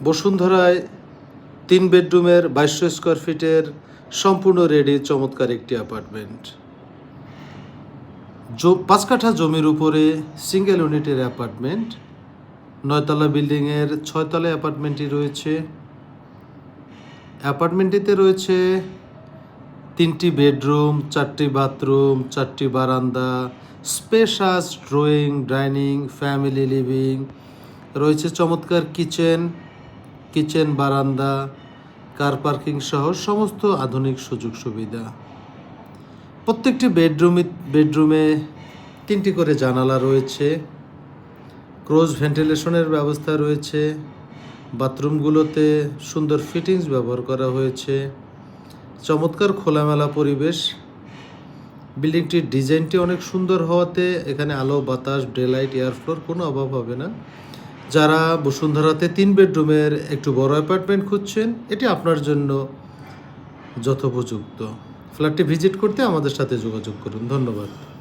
বসুন্ধরায় তিন বেডরুমের বাইশশো স্কোয়ার ফিটের সম্পূর্ণ রেডি চমৎকার একটি অ্যাপার্টমেন্ট। পাঁচ কাঠা জমির উপরে সিঙ্গেল ইউনিটের অ্যাপার্টমেন্ট, নয়তলা বিল্ডিংয়ের ছয়তলা অ্যাপার্টমেন্টটি রয়েছে। অ্যাপার্টমেন্টটিতে রয়েছে তিনটি বেডরুম, চারটি বাথরুম, চারটি বারান্দা, spacious, drawing, dining, family living, রয়েছে চমৎকার কিচেন কিচেন, বারান্দা, কার পার্কিং সহ সমস্ত আধুনিক সুযোগ সুবিধা। প্রত্যেকটি বেডরুমে বেডরুমে তিনটি করে জানালা রয়েছে, ক্রোজ ভেন্টিলেশনের ব্যবস্থা রয়েছে, বাথরুমগুলোতে সুন্দর ফিটিংস ব্যবহার করা হয়েছে, চমৎকার খোলামেলা পরিবেশ। বিল্ডিংটির ডিজাইনটি অনেক সুন্দর হওয়াতে এখানে আলো, বাতাস ডেলাইট এয়ার ফ্লোর কোনো অভাব হবে না। যারা বসুন্ধরাতে তিন বেডরুমের একটু বড় অ্যাপার্টমেন্ট খুঁজছেন, এটি আপনার জন্য যথোপযুক্ত। ফ্ল্যাটটি ভিজিট করতে আমাদের সাথে যোগাযোগ করুন। ধন্যবাদ।